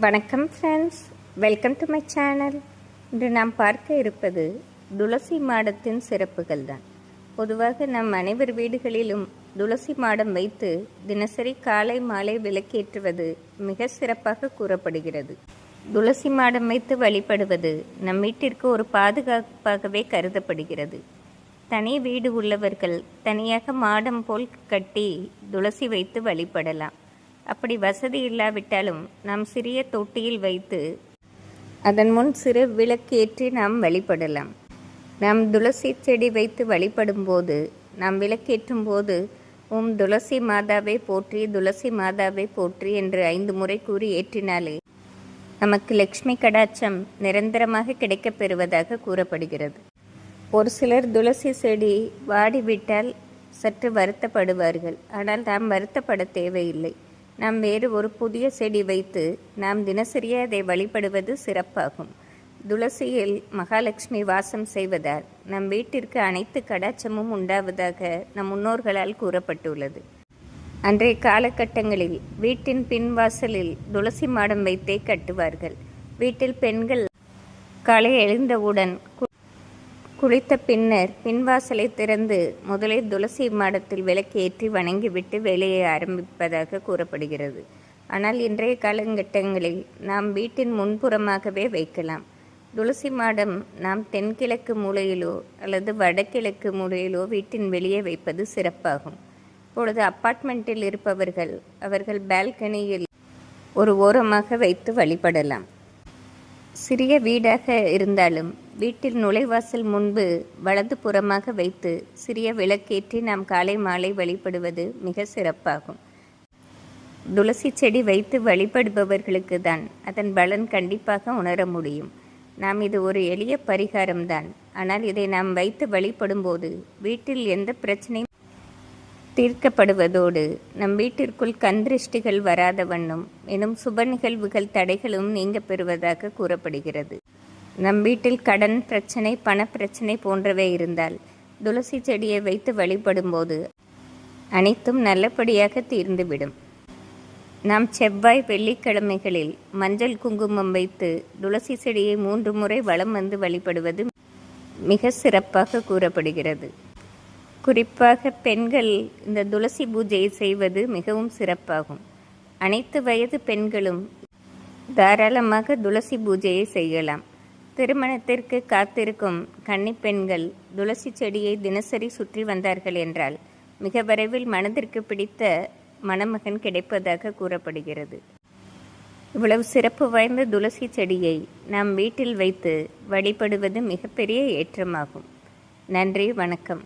வணக்கம் friends welcome to my channel இன்று நாம் பார்க்க இருப்பது துளசி மாடத்தின் சிறப்புகள் தான் பொதுவாக நம் அனைவர் வீடுகளிலும் துளசி மாடம் வைத்து தினசரி காலை மாலை விளக்கேற்றுவது மிக சிறப்பாக கூறப்படுகிறது. துளசி மாடம் வைத்து வழிபடுவது நம் வீட்டிற்கு ஒரு பாதுகாப்பாகவே கருதப்படுகிறது. தனி வீடு உள்ளவர்கள் தனியாக மாடம் போல் கட்டி துளசி வைத்து வழிபடலாம். அப்படி வசதி இல்லாவிட்டாலும் நாம் சிறிய தொட்டியில் வைத்து அதன் முன் சிறு விளக்கேற்றி நாம் வழிபடலாம். நாம் துளசி செடி வைத்து வழிபடும் போது நாம் விளக்கேற்றும் போது உம் துளசி மாதாவை போற்றி துளசி மாதாவை போற்றி என்று ஐந்து முறை கூறி ஏற்றினாலே நமக்கு லக்ஷ்மி கடாட்சம் நிரந்தரமாக கிடைக்கப் பெறுவதாக கூறப்படுகிறது. ஒரு சிலர் துளசி செடி வாடிவிட்டால் சற்று வருத்தப்படுவார்கள். ஆனால் நாம் வருத்தப்பட தேவையில்லை. நாம் வேறு ஒரு புதிய செடி வைத்து நாம் தினசரியே அதை வழிபடுவது சிறப்பாகும். துளசியில் மகாலட்சுமி வாசம் செய்வதால் நம் வீட்டிற்கு அனைத்து கடாச்சமும் உண்டாவதாக நம் முன்னோர்களால் கூறப்பட்டுள்ளது. அன்றைய காலகட்டங்களில் வீட்டின் பின்வாசலில் துளசி மாடம் வைத்தே கட்டுவார்கள். வீட்டில் பெண்கள் காலை எழுந்தவுடன் குளித்த பின்னர் பின்வாசலை திறந்து முதலில் துளசி மாடத்தில் விளக்கேற்றி வணங்கிவிட்டு வேலையை ஆரம்பிப்பதாக கூறப்படுகிறது. ஆனால் இன்றைய காலகட்டங்களில் நாம் வீட்டின் முன்புறமாகவே வைக்கலாம். துளசி மாடம் நாம் தென்கிழக்கு மூலையிலோ அல்லது வடகிழக்கு மூலையிலோ வீட்டின் வெளியே வைப்பது சிறப்பாகும். இப்பொழுது அப்பார்ட்மெண்ட்டில் இருப்பவர்கள் அவர்கள் பால்கனியில் ஒரு ஓரமாக வைத்து வழிபடலாம். சிறிய வீடாக இருந்தாலும் வீட்டில் நுழைவாசல் முன்பு வலது புறமாக வைத்து சிறிய விளக்கேற்றி நாம் காலை மாலை வழிபடுவது மிக சிறப்பாகும். துளசி செடி வைத்து வழிபடுபவர்களுக்கு தான் அதன் பலன் கண்டிப்பாக உணர முடியும். நாம் இது ஒரு எளிய பரிகாரம்தான். ஆனால் இதை நாம் வைத்து வழிபடும்போது வீட்டில் எந்த பிரச்சனையும் தீர்க்கப்படுவதோடு நம் வீட்டிற்குள் கந்திருஷ்டிகள் வராத வண்ணம் எனும் சுப நிகழ்வுகள் தடைகளும் நீங்க பெறுவதாக கூறப்படுகிறது. நம் வீட்டில் கடன் பிரச்சனை பணப்பிரச்சனை போன்றவை இருந்தால் துளசி செடியை வைத்து வழிபடும்போது அனைத்தும் நல்லபடியாக தீர்ந்துவிடும். நாம் செவ்வாய் வெள்ளிக்கிழமைகளில் மஞ்சள் குங்குமம் வைத்து துளசி செடியை மூன்று முறை வளம் வந்து வழிபடுவது மிக சிறப்பாக கூறப்படுகிறது. குறிப்பாக பெண்கள் இந்த துளசி பூஜையை செய்வது மிகவும் சிறப்பாகும். அனைத்து வயது பெண்களும் தாராளமாக துளசி பூஜையை செய்யலாம். திருமணத்திற்கு காத்திருக்கும் கன்னிப்பெண்கள் துளசி செடியை தினசரி சுற்றி வந்தார்கள் என்றால் மிக விரைவில் மனதிற்கு பிடித்த மணமகன் கிடைப்பதாக கூறப்படுகிறது. இவ்வளவு சிறப்பு வாய்ந்த துளசி செடியை நாம் வீட்டில் வைத்து வழிபடுவது மிகப்பெரிய ஏற்றமாகும். நன்றி வணக்கம்.